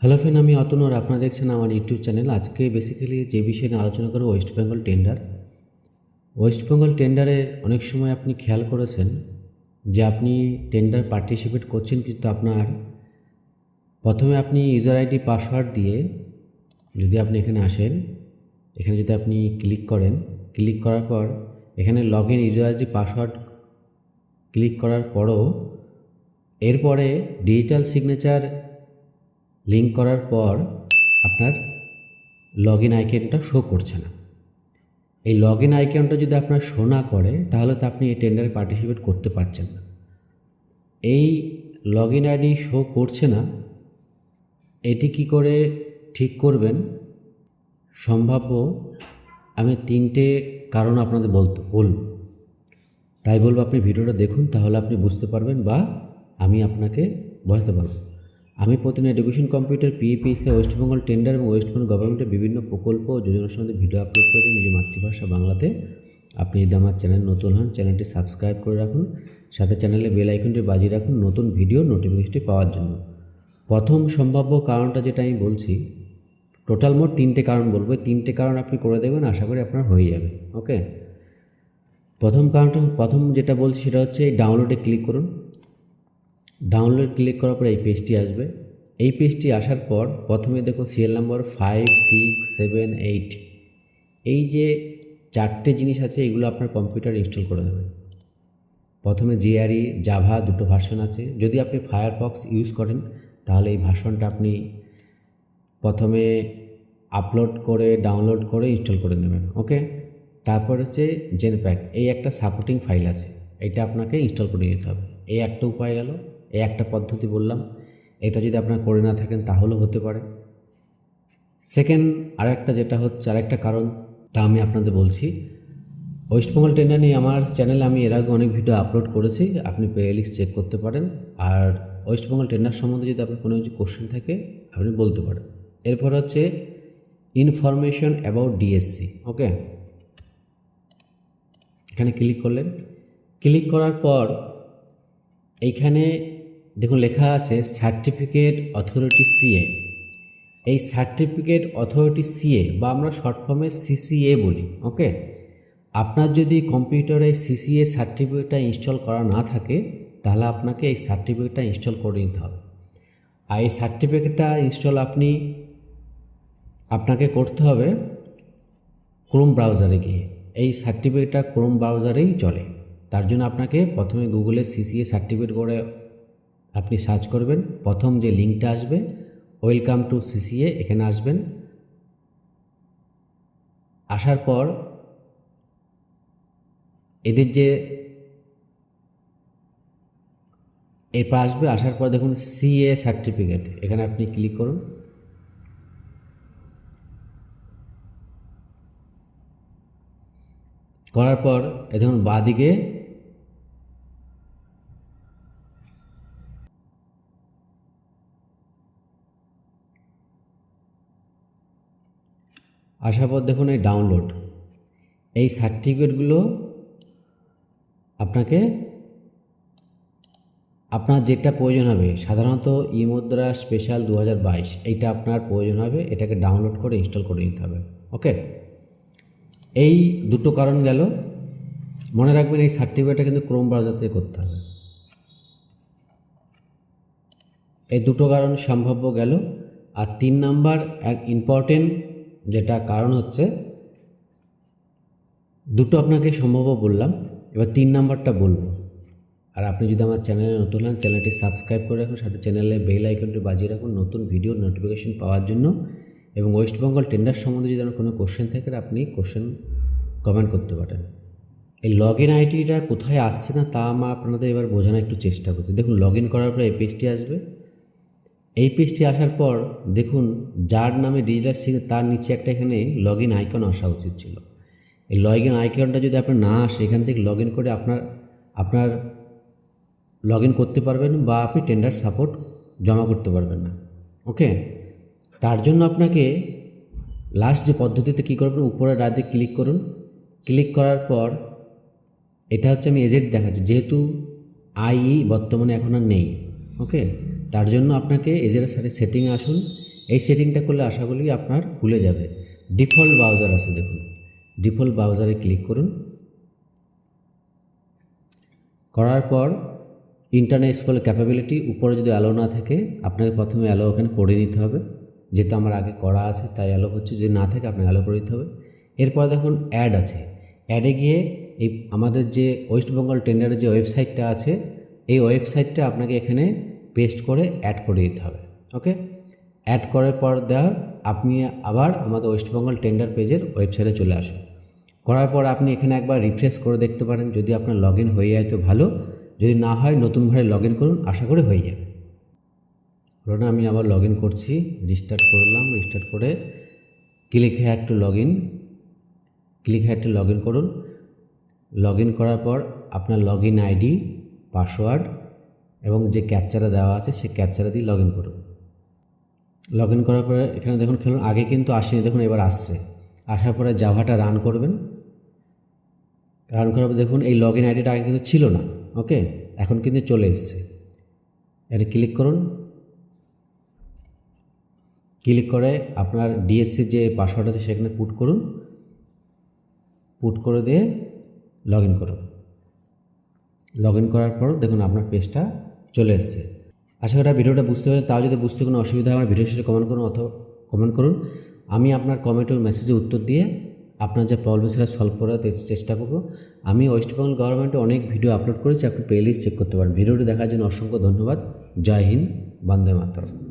Hello friend আমি অতনু আর আপনারা দেখছেন আমার ইউটিউব চ্যানেল আজকে বেসিক্যালি যে বিষয় নিয়ে আলোচনা করব West Bengal tender West Bengal টেন্ডারে অনেক সময় আপনি খেয়াল করেছেন যে আপনি টেন্ডার পার্টিসিপেট করছেন কিন্তু আপনার প্রথমে আপনি ইউজার আইডি পাসওয়ার্ড দিয়ে যদি আপনি এখানে আসেন, এখানে যদি আপনি ক্লিক করেন ক্লিক করার পর এখানে log in user ID password click করার পরও এরপরে ডিজিটাল সিগনেচার লিঙ্ক করার পর আপনার লগ ইন আইকনটা শো করছে না। এই লগ ইন আইকনটা যদি আপনার শো না করে, তাহলে তো আপনি এই টেন্ডারে পার্টিসিপেট করতে পারছেন না। এই লগ ইন আইডি শো করছে না, এটি কি করে ঠিক করবেন? সম্ভাব্য আমি তিনটে কারণ আপনাদের বলতে, বলব। তাই বলব আপনি ভিডিওটা দেখুন, তাহলে আপনি বুঝতে পারবেন বা আমি আপনাকে বোঝাতে পারব। আমি প্রতিদিন এডুকেশন কম্পিউটার পিএপিএসে ওয়েস্টবেঙ্গল টেন্ডার এবং ওয়েস্টবেঙ্গল গভর্নমেন্টের বিভিন্ন প্রকল্প ও যোজনার সম্বন্ধে ভিডিও আপলোড করে দিই নিজের মাতৃভাষা বাংলাতে। আপনি যদি আমার চ্যানেল নতুন হন চ্যানেলটি সাবস্ক্রাইব করে রাখুন। সাথে চ্যানেলে বেল আইকনটি বাজিয়ে রাখুন নতুন ভিডিও নোটিফিকেশনটি পাওয়ার জন্য। প্রথম সম্ভাব্য কারণটা যেটা আমি বলছি টোটাল মোট তিনটে কারণ বলব। তিনটে কারণ আপনি করে দেবেন, আশা করি আপনার হয়ে যাবে ওকে প্রথম কারণটা, প্রথম যেটা বলছি সেটা হচ্ছে এই ডাউনলোডে ক্লিক করুন। ডাউনলোড ক্লিক করার পর এই পেজটি আসবে। এই পেজটি আসার পর প্রথমে দেখুন serial number five six seven eight এই যে চারটে জিনিস আছে, এগুলো আপনার কম্পিউটার ইনস্টল করে নেবেন। প্রথমে জিআরই জাভা দুটো ভার্সন আছে। যদি আপনি ফায়ারফক্স ইউজ করেন, তাহলে এই ভার্সনটা আপনি প্রথমে আপলোড করে ডাউনলোড করে ইনস্টল করে নেবেন ওকে তারপর হচ্ছে জেনপ্যাক এই একটা সাপোর্টিং ফাইল আছে। এটা আপনাকে ইনস্টল করে নিতে হবে। এই একটা উপায় গেল। এই একটা পদ্ধতি বললাম। এটা যদি আপনার করে না থাকেন, তাহলেও হতে পারে। সেকেন্ড আরেকটা যেটা হচ্ছে, আরেকটা কারণ, তা আমি আপনাদের বলছি। ওয়েস্টবেঙ্গল টেন্ডার নিয়ে আমার চ্যানেলে আমি এর আগে অনেক ভিডিও আপলোড করেছি, আপনি প্লেলিস্ট চেক করতে পারেন। আর ওয়েস্টবেঙ্গল টেন্ডার সম্বন্ধে যদি আপনার কোনো কিছু কোশ্চেন থাকে, আপনি বলতে পারেন। এরপর হচ্ছে ইনফরমেশন অ্যাবাউট ডিএসসি ওকে এখানে ক্লিক করলেন। ক্লিক করার পর, এইখানে দেখুন, লেখা আছে সার্টিফিকেট অথরিটি সিএ এই সার্টিফিকেট অথরিটি সিএ বা আমরা শর্ট ফর্মে সিসিএ বলি, ওকে? আপনার যদি কম্পিউটারে সিসিএ সার্টিফিকেটটা ইনস্টল করা না থাকে, তাহলে আপনাকে এই সার্টিফিকেটটা ইনস্টল করে নিতে হবে। আর এই সার্টিফিকেটটা ইনস্টল আপনি, আপনাকে করতে হবে ক্রোম ব্রাউজারে গিয়ে। এই সার্টিফিকেটটা ক্রোম ব্রাউজারেই চলে। তার জন্য আপনাকে প্রথমে গুগলে সিসিএ সার্টিফিকেট করে আপনি সার্চ করবেন, প্রথম যে লিঙ্কটা আসবে ওয়েলকাম টু সিসিএ এখানে আসবেন। আসার পর এদের যে এরপর আসবে, আসার পর দেখুন সিএ সার্টিফিকেট এখানে আপনি ক্লিক করুন। করার পর এ দেখুন বাঁদিকে আসার পর দেখুন এই ডাউনলোড এই সার্টিফিকেটগুলো আপনাকে, আপনার যেটা প্রয়োজন হবে, সাধারণত ই মুদ্রা স্পেশাল দু হাজার বাইশ, এইটা আপনার প্রয়োজন হবে, এটাকে ডাউনলোড করে ইনস্টল করে নিতে হবে ওকে এই দুটো কারণ গেল। মনে রাখবেন এই সার্টিফিকেটটা কিন্তু ক্রোম ব্রাউজার থেকে করতে হবে। এই দুটো কারণ সম্ভাব্য গেল। আর তিন নাম্বার এক ইম্পর্টেন্ট যেটা কারণ হচ্ছে দুটো আপনাকে সম্ভব বললাম, এবার তিন নাম্বারটা বলব। আর আপনি যদি আমার চ্যানেলে নতুন হন, চ্যানেলটি সাবস্ক্রাইব করে রাখুন, সাথে চ্যানেলে বেল আইকনটি বাজিয়ে রাখুন নতুন ভিডিও নোটিফিকেশন পাওয়ার জন্য। এবং ওয়েস্ট বেঙ্গল টেন্ডার সম্বন্ধে যদি আমার কোনো কোশ্চেন থাকে আপনি কোশ্চেন কমেন্ট করতে পারেন। এই লগ ইন আইডিটা কোথায় আসছে না, তা আমার আপনাদের এবার বোঝানোর একটু চেষ্টা করছি। দেখুন লগ ইন করার পর এই পেজটি আসবে। এই পেজটি আসার পর দেখুন, যার নামে ডিজিটাল সিং তার নিচে একটা এখানে লগ ইন আইকন আসা উচিত ছিল। এই লগ ইন আইকনটা যদি আপনার না আসে, এখান থেকে লগ ইন করে আপনার আপনার লগ ইন করতে পারবেন বা আপনি টেন্ডার সাপোর্ট জমা করতে পারবেন না। ওকে তার জন্য আপনাকে লাস্ট যে পদ্ধতিতে কী করবেন উপরে রাতে ক্লিক করুন। ক্লিক করার পর এটা হচ্ছে আমি এজেন্ট দেখাচ্ছি, যেহেতু আইই বর্তমানে এখন আর নেই। ওকে? তার জন্য আপনাকে এজের সাথে সেটিংয়ে আসুন। এই সেটিংটা করলে আশা করি আপনার খুলে যাবে। ডিফল্ট ব্রাউজার আছে, দেখুন। ডিফল্ট ব্রাউজারে ক্লিক করুন। করার পর ইন্টারনেট এক্সপ্লোর ক্যাপাবিলিটি উপরে যদি অ্যালো না থাকে, আপনাকে প্রথমে অ্যালো ওখানে করে নিতে হবে। যেহেতু আমার আগে করা আছে, তাই অ্যালো হচ্ছে। যদি না থাকে, আপনাকে অ্যালো করে দিতে হবে। এরপর দেখুন অ্যাড আছে। অ্যাডে গিয়ে এই আমাদের যে ওয়েস্ট বেঙ্গল টেন্ডারের যে ওয়েবসাইটটা আছে এই ওয়েবসাইটটা আপনাকে এখানে পেস্ট করে অ্যাড করে দিতে হবে ওকে অ্যাড করার পর দেওয়ার আপনি আবার আমাদের ওয়েস্ট বেঙ্গল টেন্ডার পেজের ওয়েবসাইটে চলে আসুন। করার পর আপনি এখানে একবার রিফ্রেশ করে দেখতে পারেন, যদি আপনার লগ ইন হয়ে যায় তো ভালো, যদি না হয় নতুনভাবে লগ ইন করুন, আশা করে হয়ে যাবে। ধরুন আমি আবার লগ ইন করছি রিস্টার্ট করলাম রিস্টার্ট করে click had to log in click had to log in করুন। লগ ইন করার পর আপনার লগ ইন আইডি পাসওয়ার্ড এবং যে ক্যাপচারা দেওয়া আছে, সেই ক্যাপচারা দিয়ে লগ ইন করুন। লগ ইন করার পরে এখানে দেখুন, খেলুন, আগে কিন্তু আসেনি, দেখুন এবার আসছে। আসার পরে জাভাটা রান করবেন। রান করার পর দেখুন, এই লগ ইন আইডিটা আগে কিন্তু ছিল না ওকে এখন কিন্তু চলে এসছে। এটা ক্লিক করুন। ক্লিক করে আপনার ডিএসসির যে পাসওয়ার্ড আছে, সেখানে পুট করুন। পুট করে দিয়ে লগ ইন করুন। লগ ইন করার পর দেখুন আপনার পেজটা চলে এসছে। আশা করি ভিডিওটা বুঝতে পারছে তাও যদি বুঝতে কোনো অসুবিধা হয়, আমার ভিডিও সাথে কমেন্ট করুন অথবা কমেন্ট করুন। আমি আপনার কমেন্টের মেসেজে উত্তর দিয়ে আপনার যে প্রবলেম সেটা সলভ করার চেষ্টা করব। আমি ওয়েস্ট বেঙ্গল গভর্নমেন্টে অনেক ভিডিও আপলোড করেছি, আপনি প্লেলিস্ট চেক করতে পারেন। ভিডিওটি দেখার জন্য অসংখ্য ধন্যবাদ। জয় হিন্দ, বন্দে মাতরম।